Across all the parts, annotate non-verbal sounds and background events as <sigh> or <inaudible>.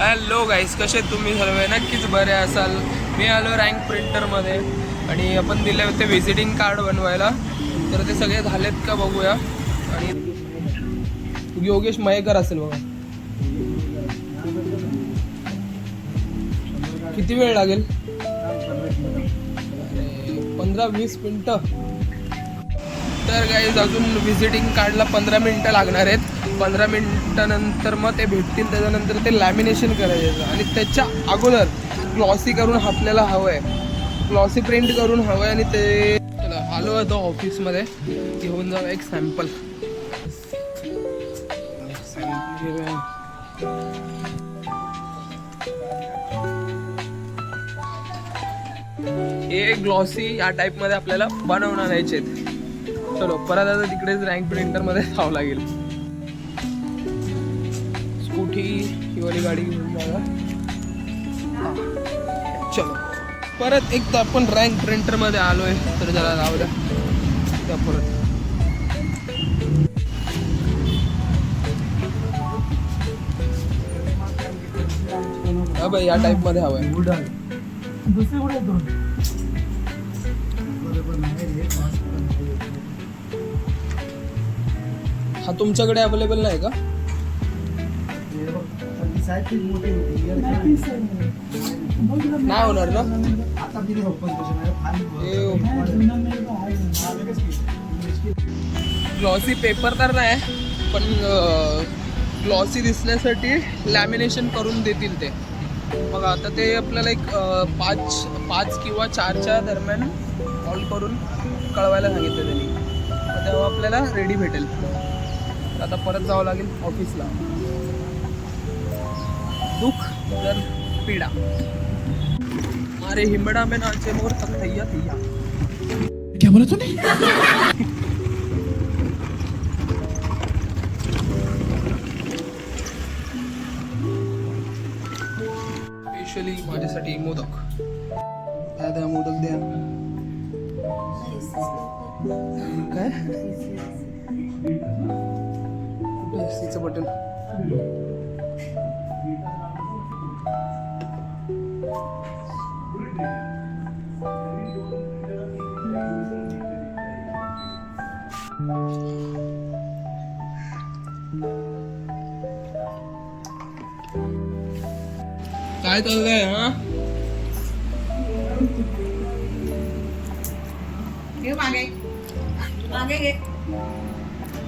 Hello गाईस कसे तुम्ही सर्व? नक्कीच बरे असाल. मी आलो रँक प्रिंटरमध्ये आणि आपण दिले होते व्हिजिटिंग कार्ड बनवायला. तर ते सगळे झालेत का बघूया. आणि योगेश मयेकर असेल बघा. किती वेळ लागेल? पंधरा वीस मिनटं. तर गाईज अजून व्हिजिटिंग कार्डला पंधरा मिनटं लागणार आहेत. पंधरा मिनटानंतर मग ते भेटतील त्याच्यानंतर ते लॅमिनेशन करायचं. आणि त्याच्या अगोदर ग्लॉसी करून आपल्याला हवं आहे ग्लॉसी प्रिंट करून हवं आहे आणि ते चला आलो तो ऑफिसमध्ये घेऊन जाऊ एक सॅम्पल सॅम्पल हे ग्लॉसी या टाईपमध्ये आपल्याला बनवणार आणायचे आहेत चलो परत आता तिकडेच रँक प्रिंटरमध्ये जावं लागेल. स्कूटी ही वाली गाडी घेऊन जाऊया. चलो. परत एकदा आपण रँक प्रिंटरमध्ये आलोय तर जरा जाऊ द्या. त्या परत. हा या टाईपमध्ये हवं आहे हा तुमच्याकडे अवेलेबल नाही का? नाही होणार ना? ग्लॉसी पेपर तर नाही पण ग्लॉसी दिसण्यासाठी लॅमिनेशन करून देतील ते. मग आता ते आपल्याला एक पाच पाच किंवा चारच्या दरम्यान कॉल करून कळवायला सांगितलं त्यांनी. तेव्हा आपल्याला रेडी भेटेल. आता परत जावं लागेल ऑफिसला दुःख तर पीडा। अरे हिंबडा में नाचे मोर तक थैया थैया। क्या बोला तूने? स्पेशली माझ्यासाठी मोदक। द्या द्या मोदक द्या. काय? कुठे सीचं बटन. काय चाललंय हा?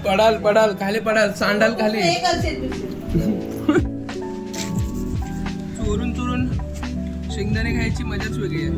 पडाल पडाल खाली पडाल सांडाल खाली. चोरून चोरून. शेंगदाणे खायची मजाच वेगळी आहे.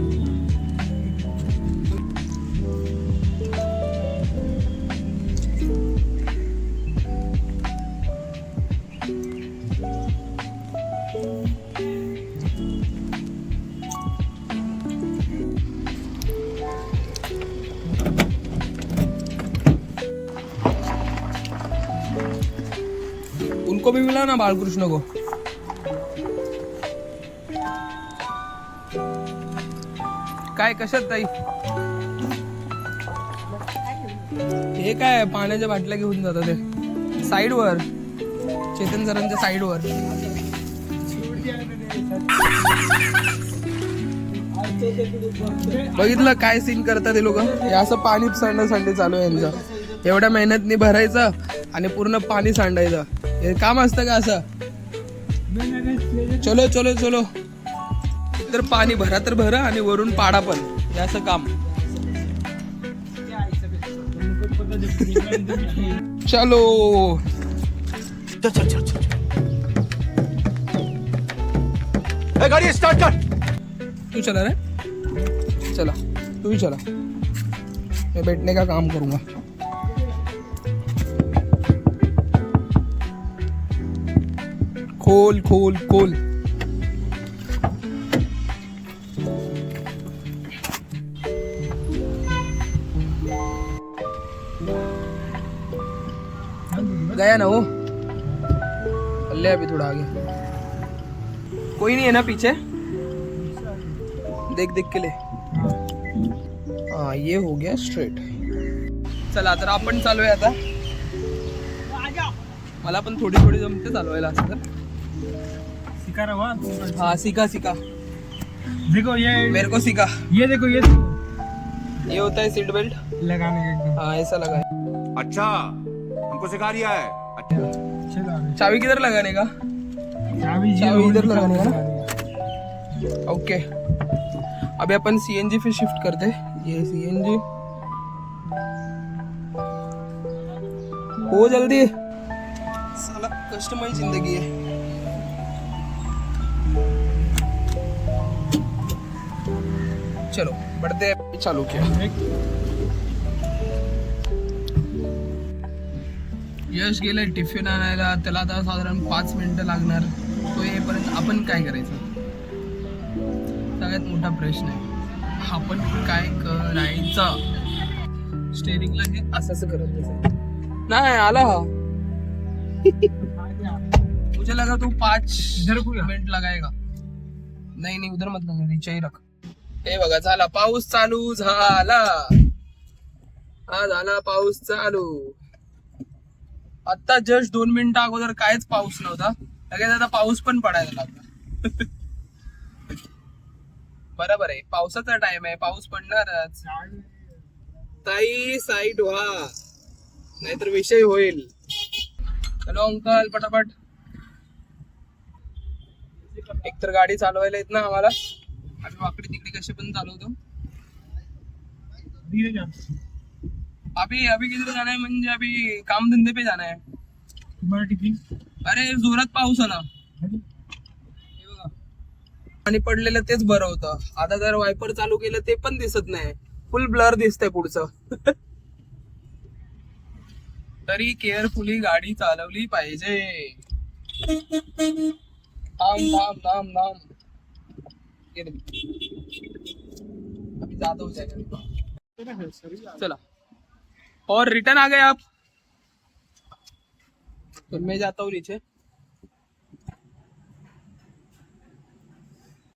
उनको भी मिला ना बालकृष्ण को? काय कशात ताई? हे काय पाण्याच्या बाटल्या घेऊन जातात ते. साईडवर. चेतन सरांच्या साईडवर. बघितलं काय सीन करतात हे लोक? हे असं पाणी सांडण्यासाठी चालू आहे यांचं. एवढ्या मेहनतनी भरायचं आणि पूर्ण पाणी सांडायचं. हे काम असतं का असं? चलो चलो चलो. तर पाणी भरा तर भरा आणि वरून पाडा पण. हे असं काम. चलो. चल चल चल चल ए, गाड़ी स्टार्ट कर. तू चला रे. चला. तू ही चला. मैं बैठने का काम करूंगा. खोल खोल खोल. गया ना वो ले अभी थोड़ा आगे कोई नहीं है ना पीछे देख देख के ले हा ये हो गया स्ट्रेट चला तर आपण चालूया आता मला पण थोडी थोडी जमते चालवायला असं तर सिखा रहा हुआ हाँ सीखा सीखा देखो ये मेरे को सीखा ये देखो ये देखो ये होता है सीट बेल्ट लगाने का एकदम हाँ ऐसा लगा है अच्छा हमको सिखा रिया है। अच्छा चलो चाबी किधर लगाने का? चाबी चाबी इधर लगाने का लगाने का। ओके। अभी अपन सीएनजी पे शिफ्ट करते ये सीएनजी हो जल्दी। साला कस्टमर ज़िंदगी है। चलो बढ़ते हैं। चालू किया। यश गेलं टिफिन आणायला त्याला आता साधारण पाच मिनिटं लागणार. तो येईपर्यंत आपण काय करायचं? सगळ्यात मोठा प्रश्न आहे आपण काय करायचं? स्टेरिंगला हे असं असं करत बसायचं. नाही आला हा. मुझे लगा तू पाच को. मिनिट लगाएगा नाही नाही उधर मत लगा नीचे ही रख. हे बघा झाला. पाऊस चालू झाला. हा झाला पाऊस चालू. आता जस्ट दोन मिनिटं अगोदर कायच पाऊस नव्हता. लगेच आता पाऊस पण पडायला लागला. <laughs> बरोबर आहे. पावसाचा टाइम आहे. पाऊस पडणारच. ताई साईड व्हा. नाहीतर विषय होईल. हॅलो अंकल पटापट. एकतर गाडी चालवायला येत ना आम्हाला. आम्ही वाकडी तिकडे कसे पण चालवतो. अभी अभी किधर जाना है? म्हणजे अभी काम धंदे पे जाना है। टिफिन अरे जोरात पाऊस आला हे बघा. आणि पडलेलं तेच बरं होतं. आता जर वायपर चालू केलं ते पण दिसत नाही. फुल ब्लर दिसतंय पुढचं. <laughs> तरी केअरफुली गाडी चालवली पाहिजे. थांब थांब थांब थांब. हो जाएगा चला. और रिटर्न आ गए आप। तो मैं जाता हूँ नीचे।